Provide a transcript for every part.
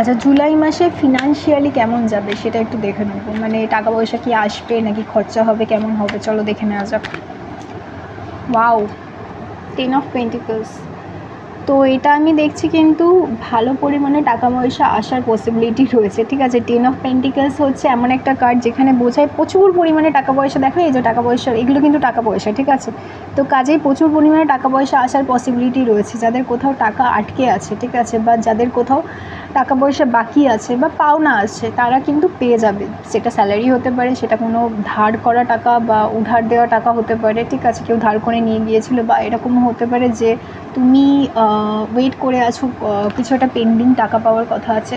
আচ্ছা জুলাই মাসে ফিনান্সিয়ালি কেমন যাবে সেটা একটু দেখে নেব মানে টাকা পয়সা কি আসবে নাকি খরচা হবে, কেমন হবে? চলো দেখে নেওয়া যাক। ওয়াও টেন অফ পেন্টিকলস তো এটা আমি দেখছি কিন্তু ভালো পরিমাণে টাকা পয়সা আসার পসিবিলিটি রয়েছে। ঠিক আছে টেন অফ পেন্টিকলস হচ্ছে এমন একটা কার্ড যেখানে বোঝায় প্রচুর পরিমাণে টাকা পয়সা দেখো, এই যে টাকা পয়সা, এগুলো কিন্তু টাকা পয়সা, ঠিক আছে? তো কাজেই প্রচুর পরিমাণে টাকা পয়সা আসার পসিবিলিটি রয়েছে, যাদের কোথাও টাকা আটকে আছে, ঠিক আছে? বা যাদের কোথাও টাকা পয়সা বাকি আছে বা পাওনা আছে, তারা কিন্তু পেয়ে যাবে। সেটা স্যালারি হতে পারে, সেটা কোনো ধার করা টাকা বা উধার দেওয়া টাকা হতে পারে, ঠিক আছে? কেউ ধার করে নিয়ে গিয়েছিল বা এরকমও হতে পারে যে তুমি ওয়েট করে আছো কিছু একটা পেন্ডিং টাকা পাওয়ার কথা আছে।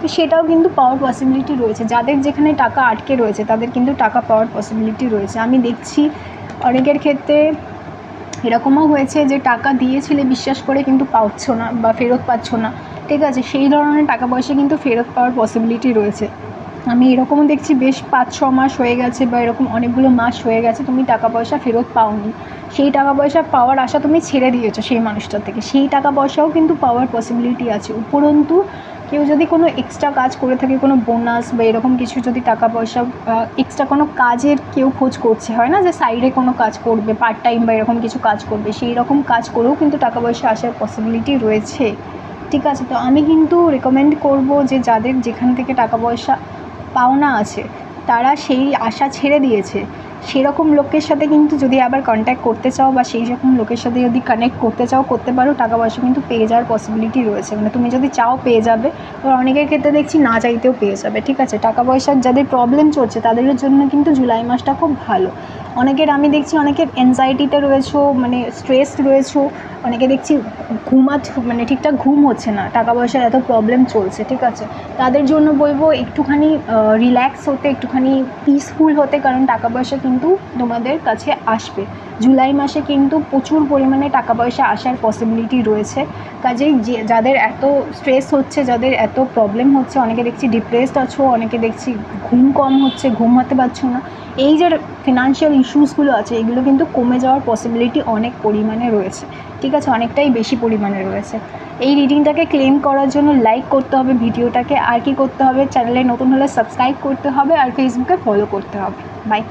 তো সেটাও কিন্তু পাওয়ার পসিবিলিটি রয়েছে। যাদের যেখানে টাকা আটকে রয়েছে, তাদের কিন্তু টাকা পাওয়ার পসিবিলিটি রয়েছে। আমি দেখছি অনেকের ক্ষেত্রে এরকমও হয়েছে যে টাকা দিয়েছিলে, বিশ্বাস করে কিন্তু পাচ্ছ না বা ফেরত পাচ্ছ না। ঠিক আছে, সেই ধরনের টাকা পয়সা কিন্তু ফেরত পাওয়ার পসিবিলিটি রয়েছে। আমি এরকমও দেখছি বেশ পাঁচ ছ মাস হয়ে গেছে বা এরকম অনেকগুলো মাস হয়ে গেছে, তুমি টাকা পয়সা ফেরত পাওনি। সেই টাকা পয়সা পাওয়ার আশা তুমি ছেড়ে দিয়েছ সেই মানুষটার থেকে। সেই টাকা পয়সাও কিন্তু পাওয়ার পসিবিলিটি আছে। উপরন্তু কেউ যদি কোনো এক্সট্রা কাজ করে থাকে, কোনো বোনাস বা এরকম কিছু যদি টাকা পয়সা এক্সট্রা কোনো কাজের কেউ খোঁজ করছে, হয় না? যে সাইডে কোনো কাজ করবে পার্ট টাইম বা এরকম কিছু কাজ করবে, সেই রকম কাজ করেও কিন্তু টাকা পয়সা আসার পসিবিলিটি রয়েছে। ঠিক আছে, তো আমি কিন্তু রেকমেন্ড করব যে যাদের যেখান থেকে টাকা পয়সা পাওনা আছে, তারা সেই আশা ছেড়ে দিয়েছে। সেরকম লোকের সাথে কিন্তু যদি আবার কন্ট্যাক্ট করতে চাও বা সেই রকম লোকের সাথে যদি কানেক্ট করতে চাও, করতে পারো। টাকা পয়সা কিন্তু পেয়ে যাওয়ার পসিবিলিটি রয়েছে। মানে তুমি যদি চাও পেয়ে যাবে এবার অনেকের ক্ষেত্রে দেখছি না চাইতেও পেয়ে যাবে। ঠিক আছে? টাকা পয়সার যাদের প্রবলেম চলছে, তাদের জন্য কিন্তু জুলাই মাসটা খুব ভালো। অনেকের আমি দেখছি, অনেকের অ্যাংজাইটিতে রয়েছো মানে স্ট্রেস রয়েছো। অনেকে দেখছি ঘুমাচ্ছ মানে ঠিকঠাক ঘুম হচ্ছে না। টাকা পয়সার এত প্রবলেম চলছে, ঠিক আছে? তাদের জন্য বলব একটুখানি রিল্যাক্স হতে, একটুখানি পিসফুল হতে, কারণ টাকা পয়সা কিন্তু তোমাদের কাছে আসবে। জুলাই মাসে কিন্তু প্রচুর পরিমাণে টাকা পয়সা আসার পসিবিলিটি রয়েছে। কাজেই যে, যাদের এত স্ট্রেস হচ্ছে, যাদের এত প্রবলেম হচ্ছে, অনেকে দেখছি ডিপ্রেসড আছো, অনেকে দেখছি ঘুম কম হচ্ছে ঘুমাতে পারছ না। এই যে ফিনান্সিয়াল ইস্যুসগুলো আছে, এগুলো কিন্তু কমে যাওয়ার পসিবিলিটি অনেক পরিমাণে রয়েছে। ঠিক আছে, অনেকটাই বেশি পরিমাণে রয়েছে। এই রিডিংটাকে ক্লেম করার জন্য লাইক করতে হবে ভিডিওটাকে। আর কি করতে হবে? চ্যানেলে নতুন হলে সাবস্ক্রাইব করতে হবে, আর ফেসবুকে ফলো করতে হবে। বাই